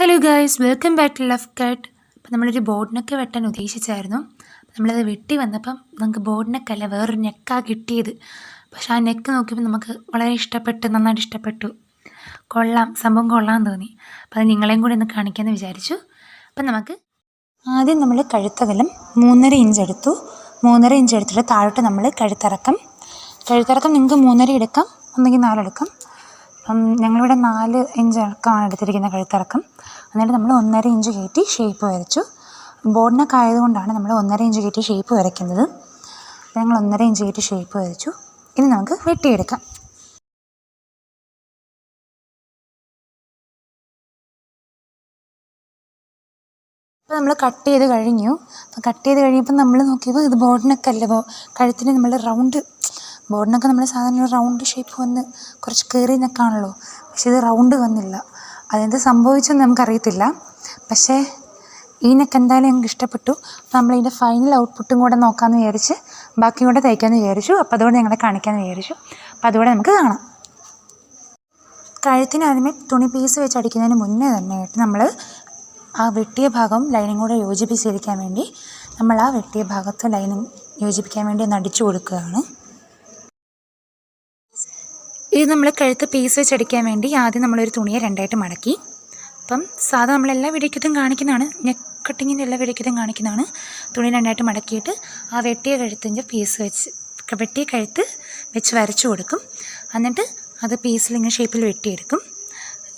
Hello guys welcome back to love cut അപ്പം നമ്മളൊരു ബോർഡിനൊക്കെ വെട്ടാൻ ഉദ്ദേശിച്ചായിരുന്നു. നമ്മളത് വെട്ടി വന്നപ്പം നമുക്ക് ബോർഡിനൊക്കെയല്ല വേറൊരു നെക്കാണ് കിട്ടിയത്. പക്ഷേ ആ നെക്ക് നോക്കിയപ്പോൾ നമുക്ക് വളരെ ഇഷ്ടപ്പെട്ടു നന്നായിട്ട് ഇഷ്ടപ്പെട്ടു. കൊള്ളാം സംഭവം കൊള്ളാം തോന്നി. അപ്പം അത് നിങ്ങളെയും കൂടി ഒന്ന് കാണിക്കാമെന്ന് വിചാരിച്ചു. അപ്പം നമുക്ക് ആദ്യം നമ്മൾ കഴുത്തകലം മൂന്നര ഇഞ്ച് എടുത്തു. മൂന്നര ഇഞ്ച് എടുത്തിട്ട് താഴോട്ട് നമ്മൾ കഴുത്തിറക്കം. കഴുത്തിറക്കം നിങ്ങൾക്ക് മൂന്നര എടുക്കാം ഒന്നെങ്കിൽ നാലെടുക്കാം. അപ്പം ഞങ്ങളിവിടെ നാല് ഇഞ്ച് ഇറക്കമാണ് എടുത്തിരിക്കുന്ന കഴുത്തിറക്കം. എന്നിട്ട് നമ്മൾ ഒന്നര ഇഞ്ച് കയറ്റി ഷേപ്പ് വരച്ചു. ബോർഡിനൊക്കെ ആയതുകൊണ്ടാണ് നമ്മൾ ഒന്നര ഇഞ്ച് കയറ്റി ഷേപ്പ് വരയ്ക്കുന്നത്. അപ്പം ഞങ്ങൾ ഒന്നര ഇഞ്ച് കയറ്റി ഷേപ്പ് വരച്ചു. ഇനി നമുക്ക് വെട്ടിയെടുക്കാം. അപ്പോൾ നമ്മൾ കട്ട് ചെയ്ത് കഴിഞ്ഞു. അപ്പോൾ കട്ട് ചെയ്ത് കഴിഞ്ഞപ്പോൾ നമ്മൾ നോക്കിയപ്പോൾ ഇത് ബോർഡിനൊക്കെ അല്ല. കഴുത്തിന് നമ്മൾ റൗണ്ട് ബോർഡിനൊക്കെ നമ്മൾ സാധാരണ റൗണ്ട് ഷേപ്പ് വന്ന് കുറച്ച് കയറി നിൽക്കാണല്ലോ പക്ഷേ ഇത് റൗണ്ട് വന്നില്ല. അതെന്ത് സംഭവിച്ചെന്ന് നമുക്കറിയത്തില്ല. പക്ഷേ ഈ നെക്ക് എന്തായാലും ഞങ്ങൾക്ക് ഇഷ്ടപ്പെട്ടു. അപ്പോൾ നമ്മളിതിന്റെ ഫൈനൽ ഔട്ട്പുട്ടും കൂടെ നോക്കാമെന്ന് വിചാരിച്ച് ബാക്കിയും കൂടെ തയ്ക്കാമെന്ന് വിചാരിച്ചു. അപ്പോൾ അതുകൊണ്ട് ഞങ്ങളെ കാണിക്കാമെന്ന് വിചാരിച്ചു. അപ്പോൾ അതുകൂടെ നമുക്ക് കാണാം. കഴുത്തിന് ആദ്യമേ തുണി പീസ് വെച്ച് അടിക്കുന്നതിന് മുന്നേ തന്നെ ആയിട്ട് നമ്മൾ ആ വെട്ടിയ ഭാഗം ലൈനിങ് കൂടെ യോജിപ്പിച്ചിരിക്കാൻ വേണ്ടി നമ്മൾ ആ വെട്ടിയ ഭാഗത്ത് ലൈനിങ് യോജിപ്പിക്കാൻ വേണ്ടി ഒന്ന് അടിച്ചു കൊടുക്കുകയാണ്. ഇത് നമ്മൾ കഴുത്ത് പീസ് വെച്ചടിക്കാൻ വേണ്ടി ആദ്യം നമ്മളൊരു തുണിയെ രണ്ടായിട്ട് മടക്കി. അപ്പം സാധാ നമ്മൾ നമ്മളെല്ലാ വീഡിയോക്കത്തും കാണിക്കുന്നതാണ്. നെക്ക് കട്ടിങ്ങിന്റെ എല്ലാ വീഡിയോക്കത്തും കാണിക്കുന്നതാണ്. തുണി രണ്ടായിട്ട് മടക്കിയിട്ട് ആ വെട്ടിയ കഴുത്തിന്റെ പീസ് വെച്ച് വെട്ടിയ കഴുത്ത് വെച്ച് വരച്ചു കൊടുക്കും. എന്നിട്ട് അത് പീസിൽ ഇങ്ങനെ ഷേപ്പിൽ വെട്ടിയെടുക്കും.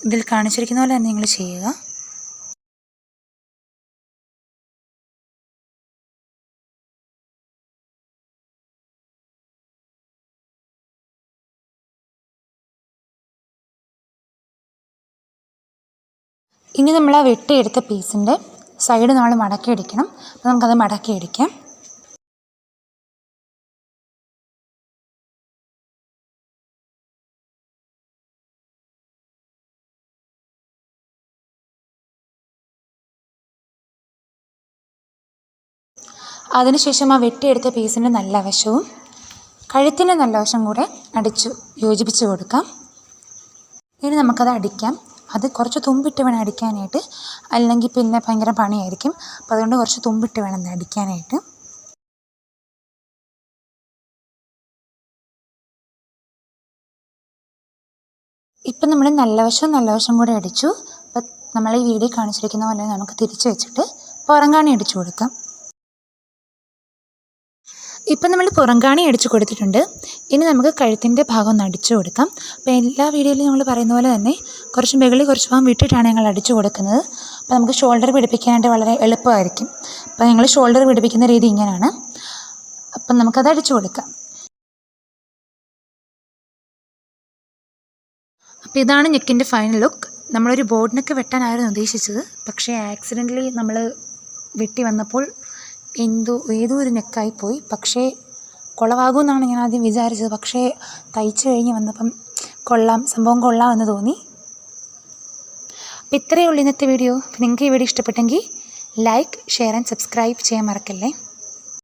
ഇതിൽ കാണിച്ചിരിക്കുന്ന പോലെ തന്നെ നിങ്ങൾ ചെയ്യുക. ഇനി നമ്മൾ ആ വെട്ടിയെടുത്ത പീസിന്റെ സൈഡ് നമ്മൾ മടക്കിയടിക്കണം അപ്പോൾ നമുക്കത് മടക്കിയടിക്കാം അതിനുശേഷം ആ വെട്ടിയെടുത്ത പീസിന്റെ നല്ല വശവും കഴുത്തിന്റെ നല്ല വശം കൂടെ അടിച്ചു യോജിപ്പിച്ച് കൊടുക്കാം. ഇനി നമുക്കത് അടിക്കാം. അത് കുറച്ച് തുമ്പിട്ട് വേണം അടിക്കാനായിട്ട്. അല്ലെങ്കിൽ പിന്നെ ഭയങ്കര പണിയായിരിക്കും. അപ്പോൾ അതുകൊണ്ട് കുറച്ച് തുമ്പിട്ട് വേണം അടിക്കാനായിട്ട്. ഇപ്പം നമ്മൾ നല്ല വശവും നല്ല വശം കൂടെ അടിച്ചു. അപ്പം നമ്മൾ ഈ വീഡിയോ കാണിച്ചിരിക്കുന്ന പോലെ നമുക്ക് തിരിച്ചു വെച്ചിട്ട് പുറംകാണി അടിച്ചു കൊടുക്കാം. ഇപ്പം നമ്മൾ പുറംകാണി അടിച്ചു കൊടുത്തിട്ടുണ്ട്. ഇനി നമുക്ക് കഴുത്തിന്റെ ഭാഗം ഒന്ന് അടിച്ചു കൊടുക്കാം. അപ്പോൾ എല്ലാ വീഡിയോയിലും നമ്മൾ പറയുന്ന പോലെ തന്നെ കുറച്ച് മുകളിൽ കുറച്ച് ഭാഗം വിട്ടിട്ടാണ് ഞങ്ങൾ അടിച്ചു കൊടുക്കുന്നത്. അപ്പോൾ നമുക്ക് ഷോൾഡർ പിടിപ്പിക്കാനായിട്ട് വളരെ എളുപ്പമായിരിക്കും. അപ്പോൾ ഞങ്ങൾ ഷോൾഡർ പിടിപ്പിക്കുന്ന രീതി ഇങ്ങനെയാണ്. അപ്പം നമുക്കത് അടിച്ചു കൊടുക്കാം. അപ്പോൾ ഇതാണ് ഞെക്കിന്റെ ഫൈനൽ ലുക്ക് നമ്മളൊരു ബോർഡിനൊക്കെ വെട്ടാനായിരുന്നു ഉദ്ദേശിച്ചത്. പക്ഷേ ആക്സിഡന്റലി നമ്മൾ വെട്ടി വന്നപ്പോൾ എന്തോ ഏതോ ഒരു നെക്കായി പോയി. പക്ഷേ കുളവാകുമെന്നാണ് ഞാൻ ആദ്യം വിചാരിച്ചത്. പക്ഷേ തയ്ച്ചു കഴിഞ്ഞ് വന്നപ്പം കൊള്ളാം സംഭവം കൊള്ളാം എന്ന് തോന്നി. അപ്പോൾ ഇത്രയേ ഉള്ളൂ ഇന്നത്തെ വീഡിയോ. നിങ്ങൾക്ക് ഈ വീഡിയോ ഇഷ്ടപ്പെട്ടെങ്കിൽ ലൈക്ക് ഷെയർ ആൻഡ് സബ്സ്ക്രൈബ് ചെയ്യാൻ മറക്കല്ലേ?